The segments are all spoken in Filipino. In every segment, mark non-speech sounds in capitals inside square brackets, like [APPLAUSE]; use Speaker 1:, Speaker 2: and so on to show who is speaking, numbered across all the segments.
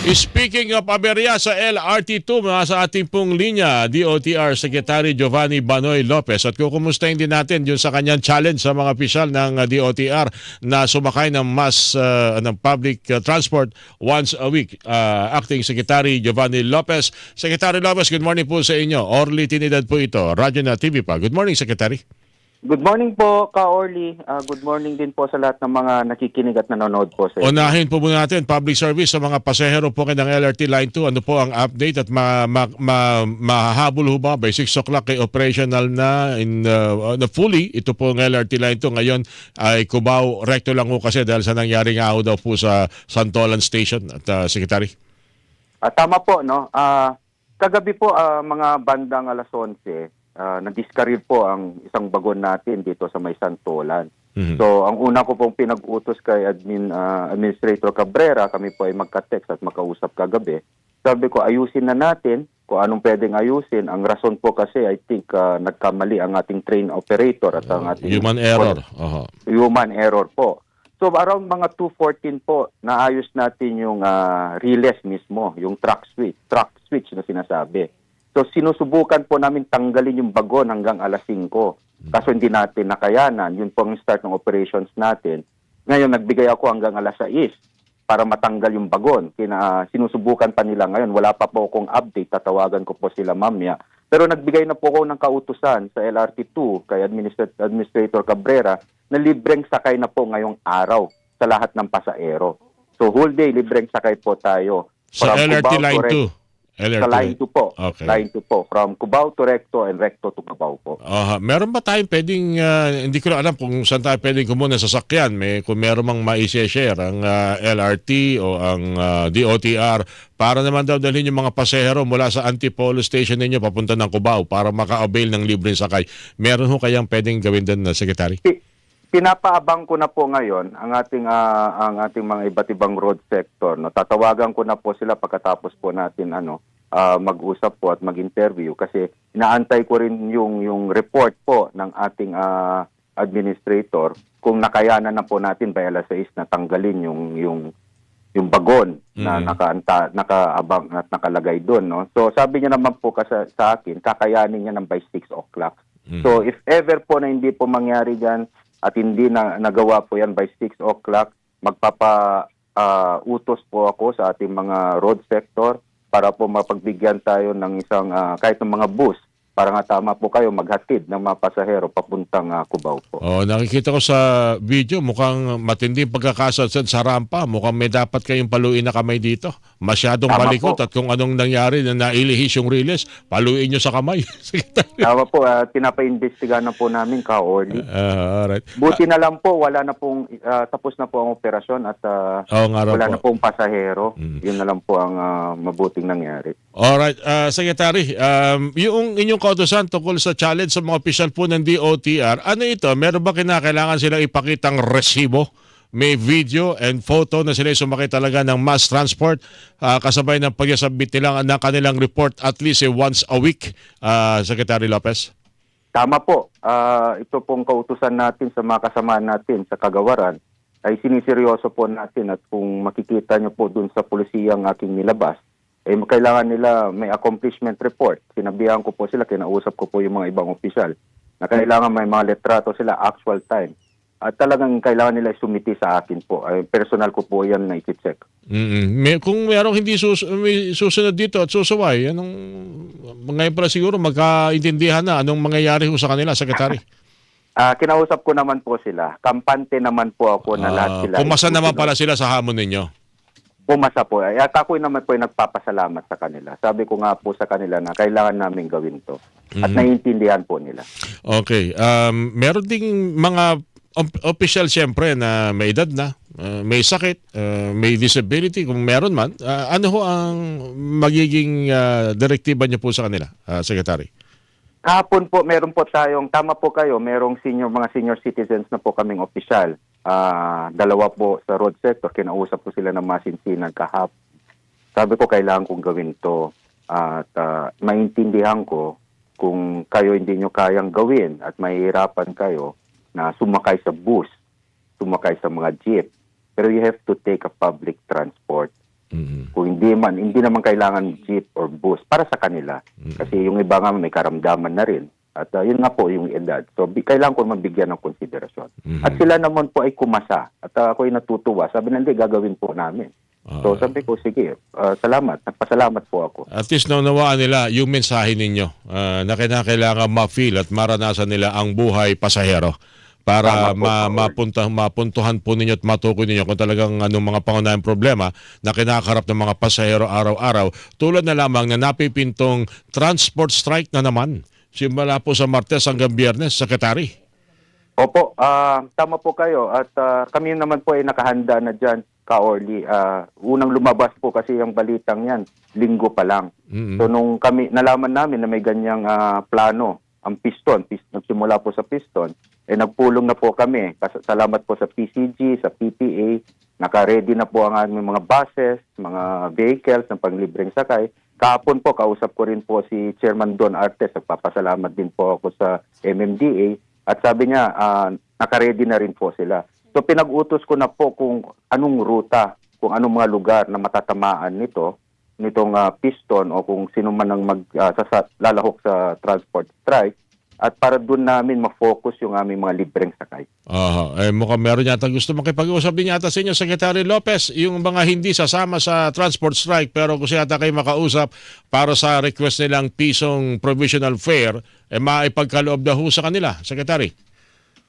Speaker 1: Speaking of aberya sa LRT2, mga sa ating pong linya, DOTR Secretary Giovanni Banoy Lopez at kukumustahin din natin yung sa kanyang challenge sa mga opisyal ng uh, DOTR na sumakay ng mass uh, ng public uh, transport once a week. Uh, Acting Secretary Giovanni Lopez. Secretary Lopez, good morning po sa inyo. Orly Tinidad po ito, Radyo na TV pa. Good morning, Secretary.
Speaker 2: Good morning po, Ka Orly. Ah, good morning din po sa lahat ng mga nakikinig at nanonood po sa inyo.
Speaker 1: Unahin po muna natin, public service sa mga pasahero po ng LRT Line 2. Ano po ang update at ma, ma, ma, mahahabol ho ba by 6 o'clock ay operational na in uh, na fully ito po ang LRT Line 2 ngayon ay Cubao recto lang ho kasi dahil sa nangyari nga ho daw po sa Santolan Station at uh, Secretary.
Speaker 2: Ah, tama po, no? Ah, kagabi po, ah, mga bandang alas 11, ah, na-discarreel po ang isang bagon natin dito sa may Santolan.
Speaker 1: Mhm.
Speaker 2: So, ang una ko pong pinag-utos kay admin, ah, Administrator Cabrera, kami po ay magka-text at makausap kagabi. Sabi ko, ayusin na natin kung anong pwedeng ayusin. Ang rason po kasi, I think, ah, nagkamali ang ating train operator at ang ating...
Speaker 1: Human error. Oho.
Speaker 2: human error po. So around mga 214 po, naayos natin yung ah, relays mismo, yung track switch, track switch na sinasabi. So sinusubukan po namin tanggalin yung bagon hanggang alas 5. Kaso hindi natin nakayanan, yun po ang start ng operations natin. Ngayon nagbigay ako hanggang alas 6 para matanggal yung bagon. Kina, sinusubukan pa nila ngayon. Wala pa po akong update. Tatawagan ko po sila mamaya. Pero nagbigay na po ako ng kautusan sa LRT2 kay Administrat- Administrator Cabrera na libreng sakay na po ngayong araw sa lahat ng pasaero. So whole day libreng sakay po tayo.
Speaker 1: Sa
Speaker 2: From
Speaker 1: LRT
Speaker 2: Cubao
Speaker 1: Line
Speaker 2: Rec-
Speaker 1: 2. LRT
Speaker 2: Sa line 2 po.
Speaker 1: Okay.
Speaker 2: Line 2 po. From Cubao to Recto and Recto to Cubao po.
Speaker 1: Aha. Meron ba tayong pwedeng, ah, hindi ko na alam kung saan tayo pwedeng kumuha ng sasakyan. May, kung meron mang ma-share ang ah, LRT o ang ah, DOTR para naman daw dalhin yung mga pasahero mula sa Antipolo Station ninyo papunta ng Cubao para maka-avail ng libreng sakay. Meron ho kayang pwedeng gawin doon na Secretary?
Speaker 2: Pi- Pinapaabang ko na po ngayon ang ating ah, ang ating mga iba't ibang road sector. No, tatawagan ko na po sila pagkatapos po natin ano ah, mag-usap po at mag-interview kasi inaantay ko rin yung yung report po ng ating ah, administrator kung nakayanan na po natin by alas 6 na tanggalin yung yung yung bagon na
Speaker 1: Mhm.
Speaker 2: nakaanta nakaabang at nakalagay doon no. So sabi niya naman po kasi sa akin kakayanin niya ng by 6 o'clock.
Speaker 1: Mhm.
Speaker 2: So if ever po na hindi po mangyari diyan at hindi na nagawa po yan by 6 o'clock, magpapa utos po ako sa ating mga road sector para po mapagbigyan tayo ng isang ah, kahit ng mga bus para nga tama po kayo maghatid ng mga pasahero papuntang ah, Cubao po.
Speaker 1: Oh, nakikita ko sa video mukhang matindi ang pagkakasad sa rampa. Mukhang may dapat kayong paluin na kamay dito. Masyadong
Speaker 2: Tama
Speaker 1: malikot
Speaker 2: po.
Speaker 1: at kung anong nangyari na nailihis yung release, paluin nyo sa kamay. [LAUGHS]
Speaker 2: Tama po, uh, pinapa-imbestigahan na po namin ka Orly.
Speaker 1: Ah, alright.
Speaker 2: Buti na lang po, wala na pong, ah, tapos na po ang operasyon at
Speaker 1: nga raw
Speaker 2: wala
Speaker 1: po.
Speaker 2: na pong pasahero.
Speaker 1: Mm.
Speaker 2: Yun na lang po ang ah, mabuting nangyari.
Speaker 1: Alright, uh, Secretary, um, yung inyong kautosan tungkol sa challenge sa mga opisyal po ng DOTR, ano ito? Meron ba kinakailangan silang ipakitang resibo? May video and photo na sila sumakay talaga ng mass transport ah, kasabay ng pagsasabit nila ng kanilang report at least eh, once a week, ah, Secretary Lopez?
Speaker 2: Tama po. Ah, ito pong kautusan natin sa mga kasama natin sa kagawaran ay siniseryoso po natin at kung makikita niyo po dun sa pulisiyang aking nilabas, eh kailangan nila may accomplishment report. Sinabihan ko po sila, kinausap ko po yung mga ibang opisyal na kailangan may mga letrato sila actual time. At talagang kailangan nila sumiti sa akin po. Ay, personal ko po yan na iti-check.
Speaker 1: mm May, kung merong hindi sus- may susunod dito at susaway, anong, ngayon pala siguro magkaintindihan na anong mangyayari ho sa kanila, Secretary? [LAUGHS]
Speaker 2: Ah, kinausap ko naman po sila. Kampante naman po ako na lahat
Speaker 1: Ah,
Speaker 2: sila.
Speaker 1: pumasa
Speaker 2: ay
Speaker 1: naman pala sila sa hamon ninyo.
Speaker 2: pumasa po. Ay, at ako naman po ay nagpapasalamat sa kanila. Sabi ko nga po sa kanila na kailangan namin gawin to. At naiintindihan po nila.
Speaker 1: Okay. Um, meron ding mga official siyempre na may edad na, uh, may sakit, uh, may disability kung meron man. Uh, ano ho ang magiging uh, direktiba niyo po sa kanila, uh, Secretary?
Speaker 2: Kahapon po, meron po tayong, tama po kayo, merong senior, mga senior citizens na po kaming opisyal. Ah, dalawa po sa road sector, kinausap ko sila ng masinsinan kahap. Sabi ko, kailangan kong gawin to. At ah, maintindihan ko kung kayo hindi nyo kayang gawin at mahihirapan kayo na sumakay sa bus, sumakay sa mga jeep. Pero you have to take a public transport.
Speaker 1: Mhm.
Speaker 2: Kung hindi man, hindi naman kailangan jeep or bus para sa kanila. Kasi yung iba nga may karamdaman na rin. At uh, yun nga po yung edad. So kailangan ko mabigyan ng konsiderasyon.
Speaker 1: Mhm.
Speaker 2: At sila naman po ay kumasa. At uh, ako'y natutuwa. Sabi hindi, gagawin po namin. So
Speaker 1: Ah.
Speaker 2: sabi ko, sige, uh, salamat. Nagpasalamat po ako.
Speaker 1: At least naunawaan nila yung mensahe ninyo ah, na kinakailangan ma-feel at maranasan nila ang buhay pasahero para
Speaker 2: Tama po,
Speaker 1: ma mapunta, mapuntuhan po ninyo at matukoy ninyo kung talagang anong mga pangunahing problema na kinakarap ng mga pasahero araw-araw tulad na lamang na napipintong transport strike na naman simula po sa Martes hanggang Biyernes, Secretary.
Speaker 2: Opo, ah, tama po kayo. At ah, kami naman po ay nakahanda na dyan, ka-Orly. Ah, unang lumabas po kasi yung balitang yan, linggo pa lang.
Speaker 1: Mhm.
Speaker 2: So nung kami, nalaman namin na may ganyang ah, plano, ang piston, pis, nagsimula po sa piston, eh nagpulong na po kami. Kas- Salamat po sa PCG, sa PPA, naka-ready na po ang aming mga buses, mga vehicles ng panglibreng sakay. Kahapon po, kausap ko rin po si Chairman Don Artes. Nagpapasalamat din po ako sa MMDA. At sabi niya, ah, naka-ready na rin po sila. So pinag-utos ko na po kung anong ruta, kung anong mga lugar na matatamaan nito, nitong ah, piston o kung sino man ang mag ah, sasa- lalahok sa transport strike at para doon namin ma-focus yung aming mga libreng sakay.
Speaker 1: Aha, eh mukhang meron yata gusto makipag-usap yata sa inyo, Secretary Lopez, yung mga hindi sasama sa transport strike pero gusto yata kayo makausap para sa request nilang pisong provisional fare, eh maipagkaloob na sa kanila, Secretary.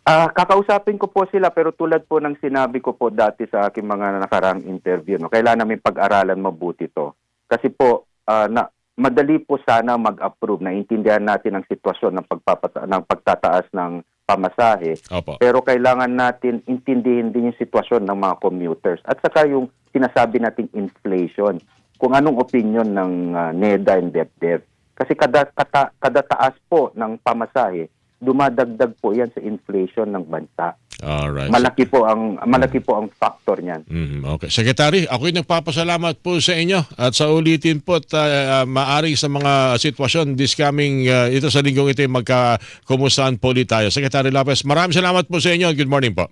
Speaker 2: Ah, kakausapin ko po sila pero tulad po ng sinabi ko po dati sa aking mga nakarang interview, no, kailangan namin pag-aralan mabuti to. Kasi po ah, na madali po sana mag-approve na intindihan natin ang sitwasyon ng pagpapata ng pagtataas ng pamasahe
Speaker 1: Opo.
Speaker 2: Pero kailangan natin intindihin din yung sitwasyon ng mga commuters at saka yung sinasabi nating inflation. Kung anong opinion ng uh, NEDA and DepDev. Kasi kada, kata, kada taas po ng pamasahe, dumadagdag po yan sa inflation ng bansa.
Speaker 1: Alright.
Speaker 2: Malaki po ang malaki po ang factor niyan.
Speaker 1: Mhm, okay. Secretary, ako'y nagpapasalamat po sa inyo at sa ulitin po at uh, maaari sa mga sitwasyon this coming, uh, ito sa linggong ito ay magkakumustahan po ulit tayo. Secretary Lopez, maraming salamat po sa inyo. Good morning po.